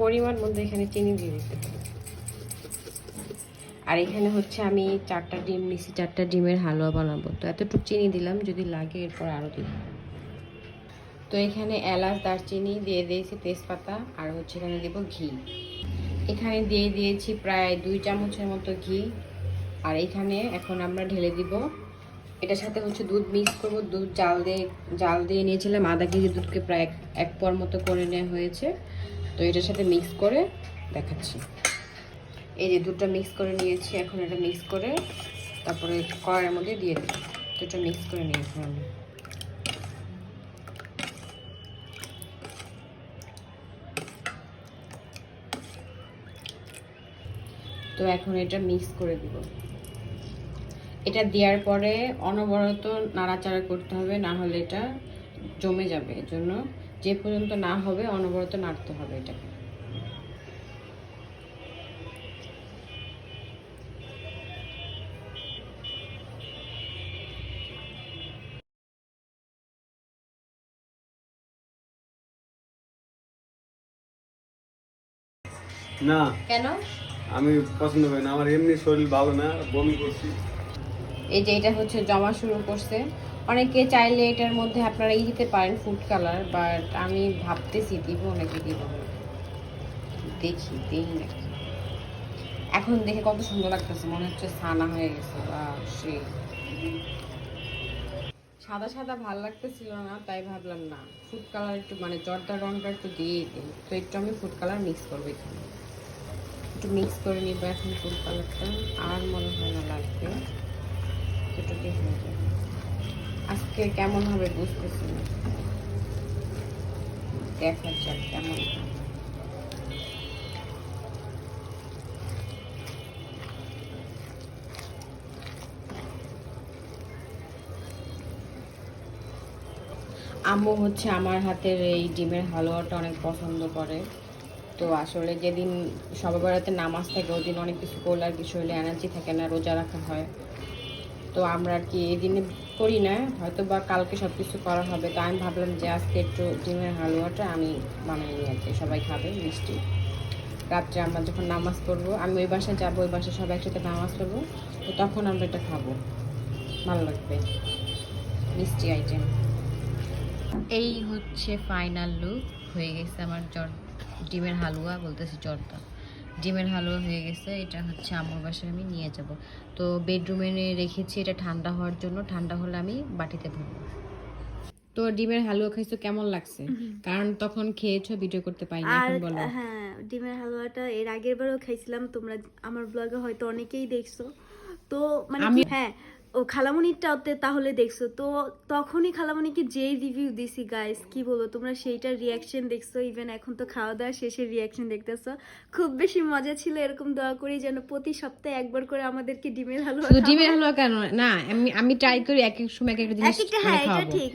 পরিমাণ মধ্যে এখানে চিনি দিয়ে দিতে আর এখানে হচ্ছে আমি চারটা ডিম নিছি চারটা ডিমের হালুয়া বানাবো। তো এতটুকু চিনি দিলাম, যদি লাগে এরপর আরও দিব তো এখানে এলাচ, দারচিনি দিয়ে দিয়েছি তেজপাতা, আর হচ্ছে এখানে দেবো ঘি। এখানে দিয়ে দিয়েছি প্রায় দুই চামচের মতো ঘি। আর এখানে এখন আমরা ঢেলে দিব, এটার সাথে হচ্ছে দুধ মিক্স করব। দুধ জাল দিয়ে জাল দিয়ে নিয়েছিলাম আধা কেজি দুধকে প্রায় এক এক পর মতো করে নেওয়া হয়েছে। তো এটার সাথে মিক্স করে দেখাচ্ছি। এই যে দুধটা মিক্স করে নিয়েছি, এখন এটা মিক্স করে তারপরে কড়াইয়ের মধ্যে দিয়ে দিই এটা মিক্স করে নিয়েছি আমি। তো এখন এটা মিক্স করে দিব। এটা দেওয়ার পরে অনবরত নাড়াচাড়া করতে হবে, না হলে এটা জমে যাবে। এজন্য যে পর্যন্ত না হবে অনবরত নাড়তে হবে এটাকে। না। কেন? আমি পছন্দ করি না। আমার এমনি শরীর ভালো না বমি করছি। এই যে এটা হচ্ছে জমা শুরু করছে। অনেকে চাইলে এটার মধ্যে আপনারা ই দিতে পারেন ফুড কালার বাট আমি ভাবতেছি দিব নাকি দিব। দেখি, দেই নাকি। এখন দেখে কত সুন্দর লাগতেছে, মনে হচ্ছে সানা হয়ে গেছে বা সে সাদা সাদা ভালো লাগতেছিল না, তাই ভাবলাম না ফুড কালার একটু মানে জর্দা রংটা একটু দিয়ে দিই। তো একটু আমি ফুড কালার মিক্স করব এখানে। একটু মিক্স করে নিব এখন ফুড কালারটা আর মনে হয় না লাগবে। এটুকুই হয়ে যাবে। আজকে কেমন হবে বুঝতেছি না। দেখা যাক কেমন আম্মু হচ্ছে আমার হাতের এই ডিমের হালুয়াটা অনেক পছন্দ করে। তো আসলে যেদিন সবাই বেড়াতে নামাজ থাকে ওদিন অনেক কিছু করলে আর কিছু হলে এনার্জি থাকে না, রোজা রাখা হয়। তো আমরা আর কি এই দিনে করি না হয়তো বা কালকে সব কিছু করা হবে। তো আমি ভাবলাম যে আজকে একটু ডিমের হালুয়াটা আমি বানাই নিয়ে সবাই খাবে, মিষ্টি। রাত্রে আমরা যখন নামাজ পড়ব, আমি ওই বাসায় যাব, ওই বাসায় সবাই একসাথে নামাজ পড়ব, তো তখন আমরা এটা খাব। ভালো লাগবে। মিষ্টি আইটেম এই হচ্ছে ফাইনাল লুক হয়ে গেছে আমার জর ডিমের হালুয়া বলতেছি জর্দা ডিমের হালুয়া হয়ে গেছে এটা হচ্ছে আমার বাসায় আমি নিয়ে যাব। তো বেডরুমে রেখেছি এটা ঠান্ডা হওয়ার জন্য ঠান্ডা হলে আমি বাটিতে ভরবো। তো ডিমের হালুয়া খাইছো কেমন লাগছে? কারণ তখন খেয়েছো ভিডিও করতে পাইনি এখন বলো। হ্যাঁ ডিমের হালুয়াটা এর আগের বারও খাইছিলাম তোমরা আমার ব্লগে হয়তো অনেকেই দেখছ। তো মানে হ্যাঁ ও খালামণিরটাতে তাহলে দেখছ। তো তখনই খালামণিকে যেই রিভিউ দিছি গাইস কি বলব তোমরা সেইটার রিয়াকশন দেখছ ইভেন এখন তো খাওয়া দাওয়া শেষের রিয়াকশন দেখতেছো। খুব বেশি মজা ছিল এরকম দোয়া করি যেন প্রতি সপ্তাহে একবার করে আমাদেরকে ডিমের হালুয়া শুধু ডিমের হালুয়া কেন? না আমি আমি ট্রাই করি এক এক সময় এক একটা জিনিস এক একটা মানে হ্যাঁ এটা ঠিক।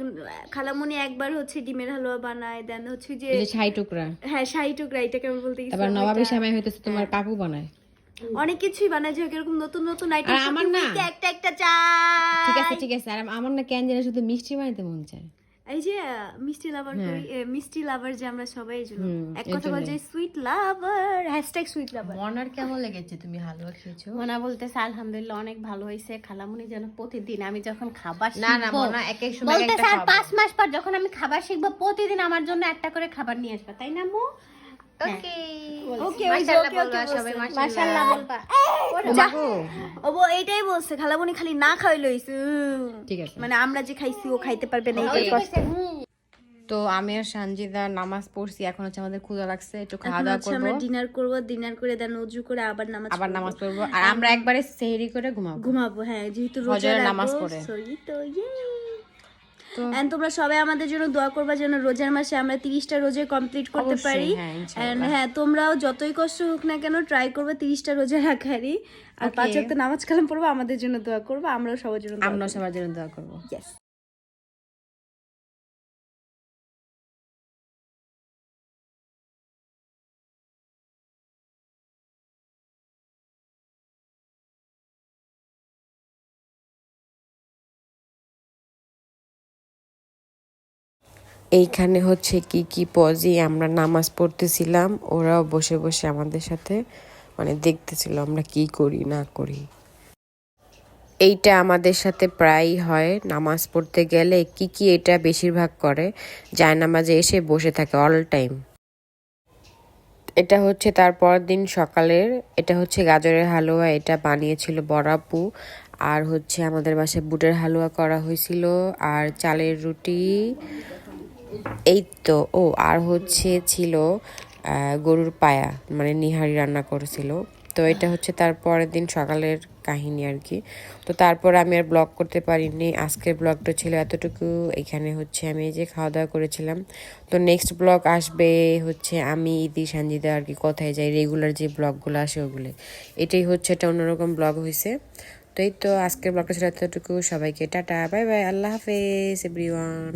খালামণি একবার হচ্ছে ডিমের হালুয়া বানায় দেন হচ্ছে যে ছাই টুকরা। হ্যাঁ শাহি টুকরা এটাকে আমি বলতে তারপর গেছিলাম নবাবী ওইটা। সামাই হইতেছে তোমার কাকু বানায়। অনেক কিছুই বানায় যে এরকম নতুন নতুন আইটেম আর আমার না- একটা একটা চা ঠিক আছে ঠিক আছে। আর আমার না কেন জানি শুধু মিষ্টি বানাইতে মন চায়। এই যে মিষ্টি লাভার করি মিষ্টি লাভার যে আমরা সবাই এই জন্য। এক কথা। Sweet lover hashtag sweet lover মনার কেমন লেগেছে? তুমি হালুয়া খেয়েছো? মোনা বলতেছে আলহামদুলিল্লাহ অনেক ভালো হয়েছে। খালামুনি যেন প্রতিদিন আমি যখন খাবার না না শিখব, মনা এক এক সময় একটা পাঁচ মাস পর যখন আমি খাবার শিখব প্রতিদিন আমার জন্য একটা করে খাবার নিয়ে আসবে। তাই না মু? ওকে। ওকে সবাই মাশাআল্লাহ মাশাআল্লাহ বলবা। বাবু। এইটাই বলছে খালামণি খালি না খাই লইছে ঠিক আছে। মানে আমরা যে খাইছি ও খাইতে পারবে না Okay. কষ্ট। তো আমি আর সঞ্জিদা নামাজ পড়ছি এখন হচ্ছে আমাদের ক্ষুধা লাগছে একটু খাওয়া দাওয়া হচ্ছে করব। আমরা ডিনার করব ডিনার করে দেন উজু করে আবার নামাজ আবার নামাজ পড়ব আর আমরা একবারে সেহরি করে ঘুমাবো। ঘুমাবো হ্যাঁ যেহেতু রোজা নামাজ পড়ে। তো ইয়ে এন্ড তোমরা সবাই আমাদের জন্য দোয়া করবা যেন রোজার মাসে আমরা তিরিশটা রোজে কমপ্লিট করতে পারি। হ্যাঁ, হ্যাঁ তোমরাও যতই কষ্ট হোক না কেন ট্রাই করবে তিরিশটা রোজা রাখারই। আর পাঁচ নামাজ কালাম পড়ব আমাদের জন্য দোয়া করব আমরাও সবার জন্য আমরা সবার জন্য দোয়া করব। ইয়েস এইখানে হচ্ছে কি কি পজি আমরা নামাজ পড়তেছিলাম, ওরাও বসে বসে আমাদের সাথে মানে দেখতেছিল আমরা কি করি, না করি। এইটা আমাদের সাথে প্রায়ই হয়, নামাজ পড়তে গেলে কি কি এটা বেশিরভাগ করে যায় নামাজে এসে বসে থাকে অল টাইম এটা হচ্ছে তার পরের দিন সকালের, এটা হচ্ছে গাজরের হালুয়া, এটা বানিয়েছিল বড়াপু আর হচ্ছে আমাদের বাসায় বুটের হালুয়া করা হয়েছিল, আর চালের রুটি এই তো ও, আর হচ্ছে ছিল গরুর পায়া মানে নিহারি রান্না করেছিল। তো এটা হচ্ছে তার পরের দিন সকালের কাহিনী আর কি। তো তারপর আমি আর ব্লগ করতে পারিনি। আজকের ব্লগটা ছিল এতটুকু। এখানে হচ্ছে আমি যে খাওয়া দাওয়া করেছিলাম। তো নেক্সট ব্লগ আসবে হচ্ছে আমি, ইদি সঞ্জিদা আর কি কোথায় যাই রেগুলার যে ব্লগগুলো আসে ওগুলো। এটাই হচ্ছে একটা অন্যরকম ব্লগ হয়েছে তো এই তো আজকের ব্লগটা ছিল এতটুকু। সবাইকে টাটা, বাই বাই, আল্লাহ হাফেজ এভরিওয়ান